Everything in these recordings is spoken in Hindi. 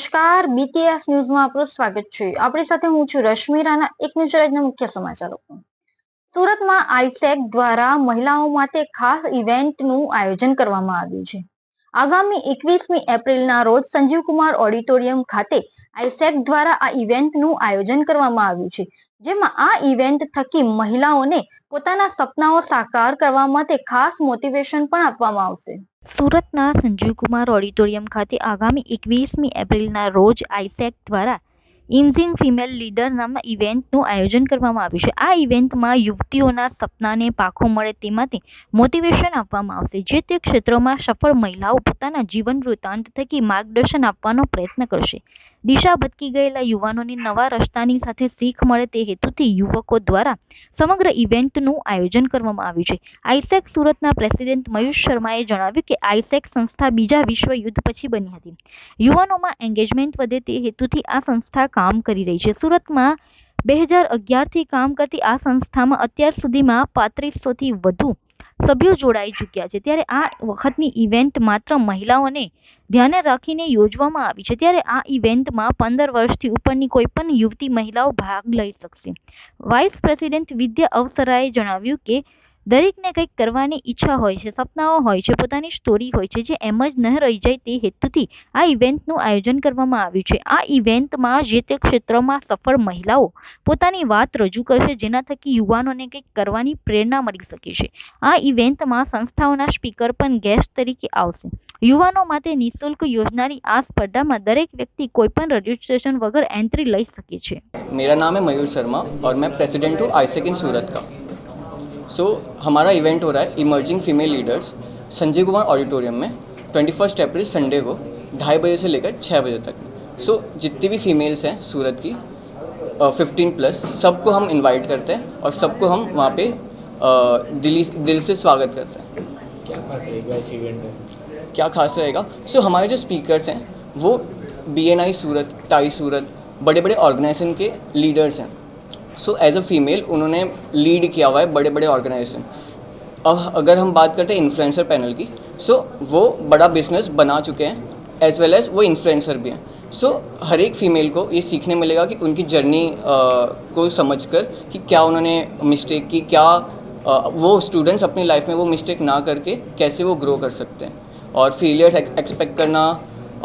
નમસ્કાર. બીટીએસ ન્યૂઝમાં આપનું સ્વાગત છે. આપણી સાથે હું છું રશ્મિ રાણા. એક ન્યૂઝ રાજના મુખ્ય સમાચારો. સુરતમાં આઈસેક દ્વારા મહિલાઓ માટે ખાસ ઇવેન્ટનું આયોજન કરવામાં આવ્યું છે. આગામી એકવીસમી એપ્રિલના રોજ સંજીવકુમાર ઓડિટોરિયમ ખાતે આઈસેક દ્વારા આ ઇવેન્ટનું આયોજન કરવામાં આવ્યું છે. જેમાં આ ઇવેન્ટ થકી મહિલાઓને પોતાના સપનાઓ સાકાર કરવા માટે ખાસ મોટિવેશન પણ આપવામાં આવશે. સુરતના સંજીવકુમાર ઓડિટોરિયમ ખાતે આગામી એકવીસમી એપ્રિલના રોજ આઈસેક દ્વારા ઇમઝિંગ ફિમેલ લીડર નામના ઇવેન્ટનું આયોજન કરવામાં આવ્યું છે. આ ઇવેન્ટમાં યુવતીઓના સપનાને પાખો મળે તે માટે મોટિવેશન આપવામાં આવશે, જે તે ક્ષેત્રોમાં સફળ મહિલાઓ પોતાના જીવન વૃત્તાંત થકી માર્ગદર્શન આપવાનો પ્રયત્ન કરશે. દિશા ભટકી ગયેલા યુવાનોને નવા રસ્તાની સાથે શીખ મળે તે હેતુથી યુવકો દ્વારા સમગ્ર ઇવેન્ટનું આયોજન કરવામાં આવ્યું છે. આઈસેક સુરતના પ્રેસિડેન્ટ મયુષ શર્માએ જણાવ્યું કે આઈસેક સંસ્થા બીજા વિશ્વ યુદ્ધ પછી બની હતી. યુવાનોમાં એંગેજમેન્ટ વધે તે હેતુથી આ સંસ્થા કામ કરી રહી છે. સુરતમાં બે હજાર અગિયારથી કામ કરતી આ સંસ્થામાં અત્યાર સુધીમાં પાંત્રીસોથી વધુ સભ્યો જોડાઈ ચૂક્યા છે. ત્યારે આ વખતની ઇવેન્ટ માત્ર મહિલાઓને ધ્યાને રાખીને યોજવામાં આવી છે. ત્યારે આ ઇવેન્ટમાં પંદર વર્ષથી ઉપરની કોઈ પણ યુવતી મહિલાઓ ભાગ લઈ શકશે. વાઇસ પ્રેસિડેન્ટ વિદ્યા અવસરાએ જણાવ્યું કે દરેકને કંઈક કરવાની ઈચ્છા હોય છે સપનાઓ હોય છે પોતાની સ્ટોરી હોય છે જે એમ જ ન રહી જાય તે હેતુથી આ ઇવેન્ટનું આયોજન કરવામાં આવ્યું છે આ ઇવેન્ટમાં જે તે ક્ષેત્રમાં સફળ મહિલાઓ પોતાની વાત રજૂ કરશે જેના થકી યુવાનોને કંઈક કરવાની પ્રેરણા મળી શકે છે આ ઇવેન્ટમાં સંસ્થાઓના સ્પીકર પણ ગેસ્ટ તરીકે આવશે યુવાનો માટે નિઃશુલ્ક યોજનારી આ સ્પર્ધામાં દરેક વ્યક્તિ કોઈપણ રજિસ્ટ્રેશન વગર एंट्री લઈ શકે છે मेरा नाम है मयूर शर्मा और मैं प्रेसिडेंट हूँ आईसेक इन सूरत का सो हमारा इवेंट हो रहा है emerging female leaders Sanjay Kumar auditorium में ट्वेंटी फ़र्स्ट अप्रैल संडे को ढाई बजे से लेकर छः बजे तक। सो जितनी भी फीमेल्स हैं सूरत की फिफ्टीन प्लस सबको हम इनवाइट करते हैं और सबको हम वहाँ पे दिली दिल से स्वागत करते हैं। क्या खास रहेगा इस इवेंट में? क्या खास रहेगा? सो हमारे जो स्पीकर्स हैं वो B N I Surat TiE Surat बड़े बड़े ऑर्गेनाइजेशन के लीडर्स हैं। सो एज अ फीमेल उन्होंने लीड किया हुआ है बड़े बड़े ऑर्गेनाइजेशन अब अगर हम बात करते हैं इन्फ्लुएंसर पैनल की सो वो बड़ा बिज़नेस बना चुके हैं एज वेल एज वो इन्फ्लुएंसर भी हैं. सो हर एक फीमेल को ये सीखने मिलेगा कि उनकी जर्नी को समझ कर कि क्या उन्होंने मिस्टेक की क्या अ, वो स्टूडेंट्स अपनी लाइफ में वो मिस्टेक ना करके कैसे वो ग्रो कर सकते हैं. और फेलियर एक्सपेक्ट करना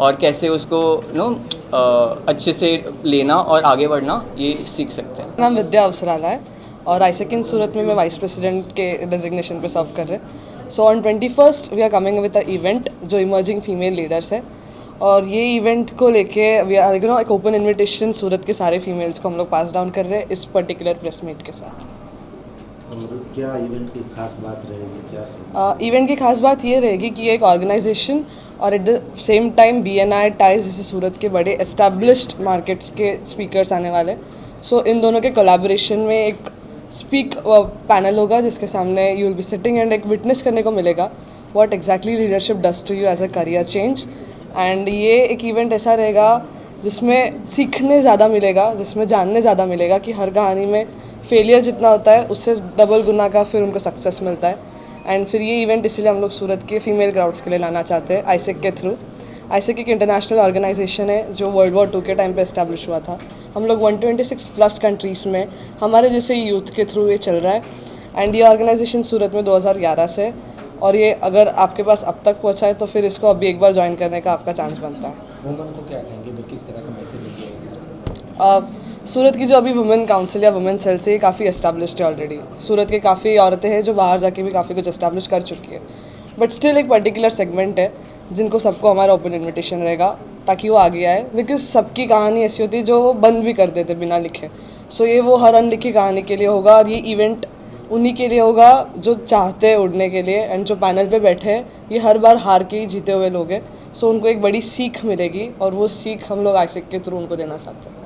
और कैसे उसको नो अच्छे से लेना और आगे बढ़ना, ये सीख सकते हैं। नाम विद्या अवसराला है और आईसेकिन सूरत में मैं वाइस प्रेसिडेंट के डेजिग्नेशन पे सर्व कर रहे हैं। So on twenty first we are coming with a event जो इमर्जिंग फीमेल लीडर्स है। और ये इवेंट को लेके वी आर यू नो एक ओपन इनविटेशन सूरत के सारे फीमेल्स को हम लोग पास डाउन कर रहे हैं इस पर्टिकुलर प्रेस मीट के साथ। इवेंट की खास बात रहेगी बात ये रहेगी कि एक ऑर्गेनाइजेशन और at the same time B N I TiEs जैसे सूरत के बड़े एस्टेब्लिश्ड मार्केट्स के स्पीकर्स आने वाले सो इन दोनों के कोलैबोरेशन में एक स्पीक पैनल होगा जिसके सामने you will be sitting and एक विटनेस करने को मिलेगा what exactly leadership does to you as a career change and ये एक इवेंट ऐसा रहेगा जिसमें सीखने ज़्यादा मिलेगा, जिसमें जानने ज़्यादा मिलेगा कि हर कहानी में फेलियर जितना होता है, उससे डबल गुना का फिर उनको सक्सेस मिलता है। एंड फिर ये इवेंट इसलिए हम लोग सूरत के फीमेल क्राउड्स के लिए लाना चाहते हैं आईसेक के थ्रू आईसेक एक इंटरनेशनल ऑर्गेनाइजेशन है, जो वर्ल्ड वॉर टू के टाइम पे इस्टेब्लिश हुआ था। हम लोग 126 प्लस कंट्रीज़ में, हमारे जैसे यूथ के थ्रू ये चल रहा है। एंड ये ऑर्गेनाइजेशन सूरत में 2011 से और ये अगर आपके पास अब तक पहुँचा है तो फिर इसको अभी एक बार ज्वाइन करने का आपका चांस बनता है। सूरत की जो अभी वुमेन काउंसिल या वुमेन सेल से काफ़ी एस्टेब्लिश्ड है ऑलरेडी सूरत के काफ़ी औरतें हैं जो बाहर जाके भी काफ़ी कुछ एस्टेब्लिश कर चुकी है. बट स्टिल एक पर्टिकुलर सेगमेंट है, जिनको सबको हमारा ओपन इनविटेशन रहेगा, ताकि वो आगे आए. बिकॉज़ सबकी कहानी ऐसी होती है जो बंद भी कर देते बिना लिखे. सो so ये वो हर अनलिखी कहानी के लिए होगा और ये इवेंट उन्हीं के लिए होगा जो चाहते हैं उड़ने के लिए एंड जो पैनल पे बैठे हैं, ये हर बार हार के ही जीते हुए लोग हैं। सो उनको एक बड़ी सीख मिलेगी और वो सीख हम लोग आइसेक के थ्रू उनको देना चाहते हैं।